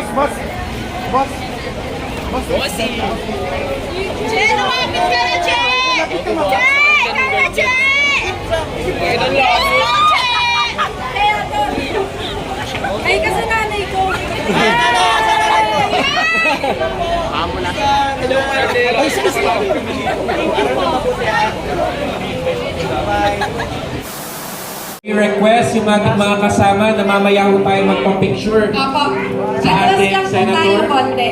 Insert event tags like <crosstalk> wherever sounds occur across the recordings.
Bossy! Che, lumapit ka na, Che! Che! Che! Yes, lang? go, Che! Ay, kasi nanay ko. Ay, sige, sige. I-request yung mga kasama na mamaya ho tayo magpa-picture Opo. Sa ating lang senator. tayo konti.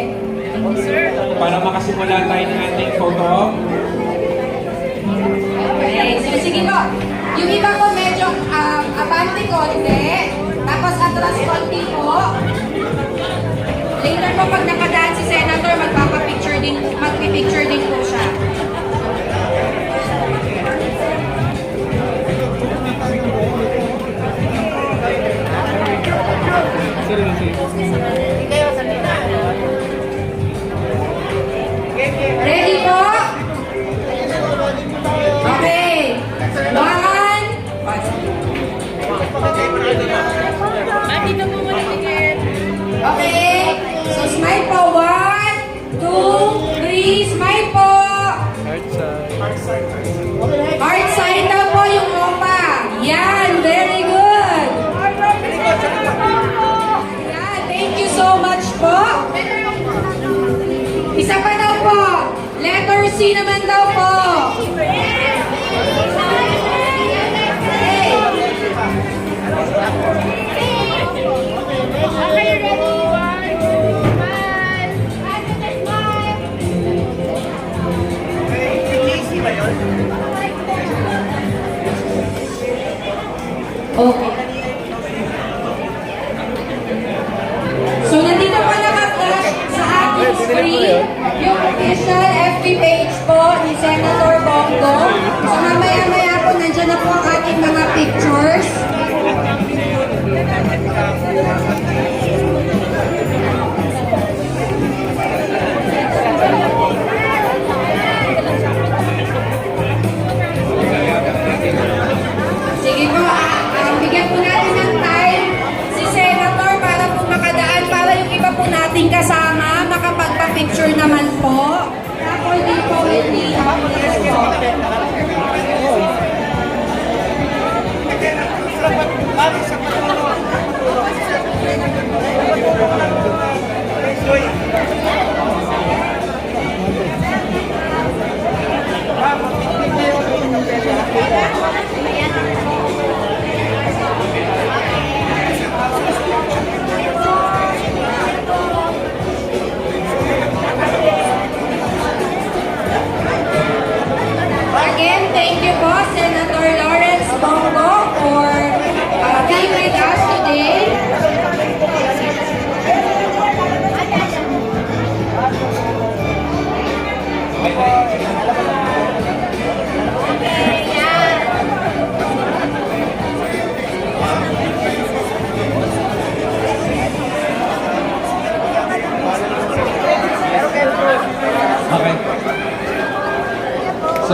para makasimula tayo ng ating photo. Okay, so sige po. Yung iba ko medyo um, abante konti, tapos atras konti po. Later po pag nakadaan si Senator, magpapapicture din, magpipicture din po siya. Heart side daw po yung opa. Yan. Very good. Yan. Thank you so much po. Isa pa daw po. Letter C naman daw po. Okay. Okay.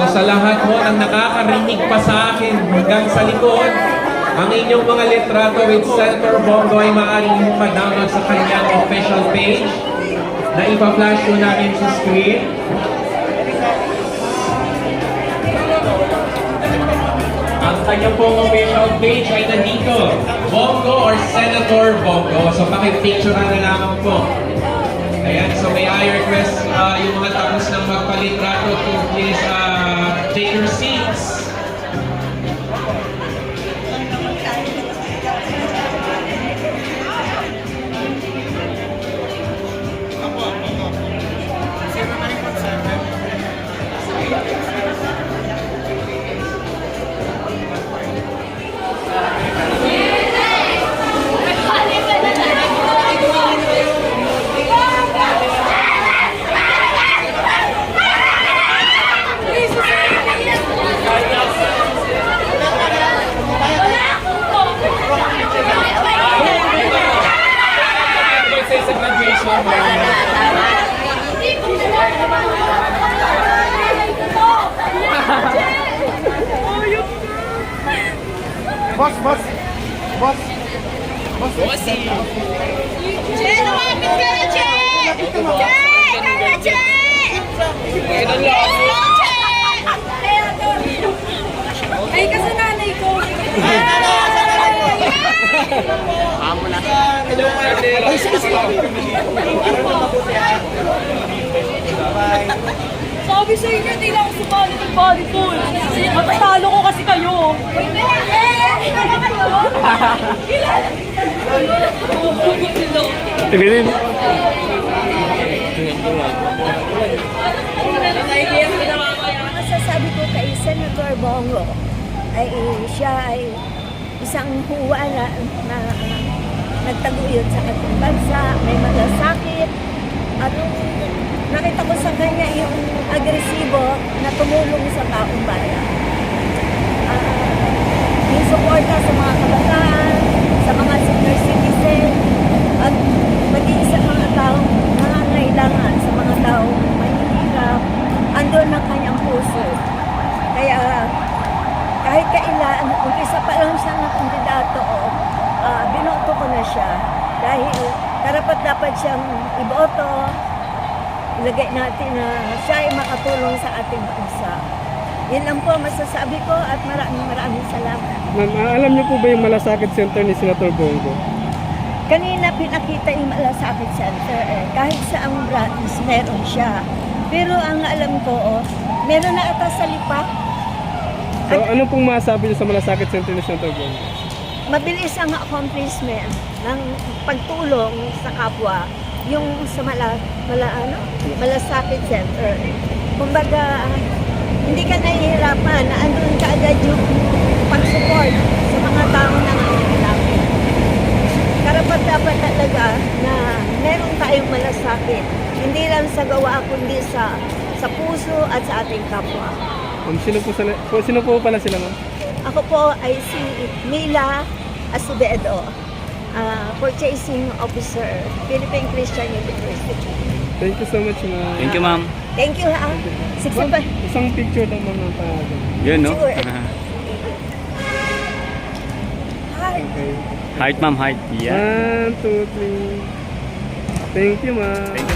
So sa lahat mo ang nakakarinig pa sa akin hanggang sa likod, ang inyong mga litrato with Senator Bongo ay maaaring mo ma-download sa kanyang official page na ipa-flash ko namin sa screen. Ang kanyang pong official page ay nandito, Bongo or Senator Bongo. So pakipicture na lamang po. Ayan, so may I request uh, yung mga tapos ng magpalitrato to please uh, Boss, boss. Boss. Bossy! Che, lumapit ka na, Che! Che! Ganun lang. Ay, kasi nanay ko. Ay, sige, sige. Sabi sa inyo, hindi lang sumali ng volleyball. Matatalo ko kasi kayo. Tingin. masasabi ko kay Senator Bongo ay siya ay isang huwa na, na nagtaguyod sa ating bansa, may malasakit. At nakita ko sa kanya yung agresibo na tumulong sa taong bayan. Ah, yung suporta sa mga kabataan, sa mga senior citizen, at maging sa mga taong nangangailangan, sa mga taong mahihirap, andun ang kanyang puso. Kaya kahit kailan, umpisa pa lang siya ng kandidato, uh, binoto ko na siya. Dahil karapat dapat siyang iboto, ilagay natin na siya ay makatulong sa ating bansa. Yan lang po masasabi ko at maraming maraming salamat. Ma'am, alam niyo po ba yung malasakit center ni Senator Bongo? Kanina pinakita yung Malasakit Center eh. Kahit sa ang branch, meron siya. Pero ang alam ko, oh, meron na ata sa lipa. So, ano pong masabi niyo sa malasakit center ni Senator Bongo? Mabilis ang accomplishment ng pagtulong sa kapwa yung sa mala, mala, ano, Malasakit Center. Kumbaga, hindi ka nahihirapan na andun ka agad yung pag-support sa mga taong nangangailangan. Karapat dapat talaga na meron tayong malasakit. Hindi lang sa gawa, kundi sa sa puso at sa ating kapwa. Ma'am, sino po, sila, po, sino po pala sila, ma'am? Ako po ay si Mila Acevedo, ah, Purchasing Officer, Philippine Christian University. Thank you so much, ma'am. Thank you, ma'am. Thank you ha. Six ba? isang picture lang ng pangalan. Yun, no? Sure. <laughs> Hi. Okay. height, ma'am, height. Yeah. One, two, three. Thank you, ma'am. Thank you.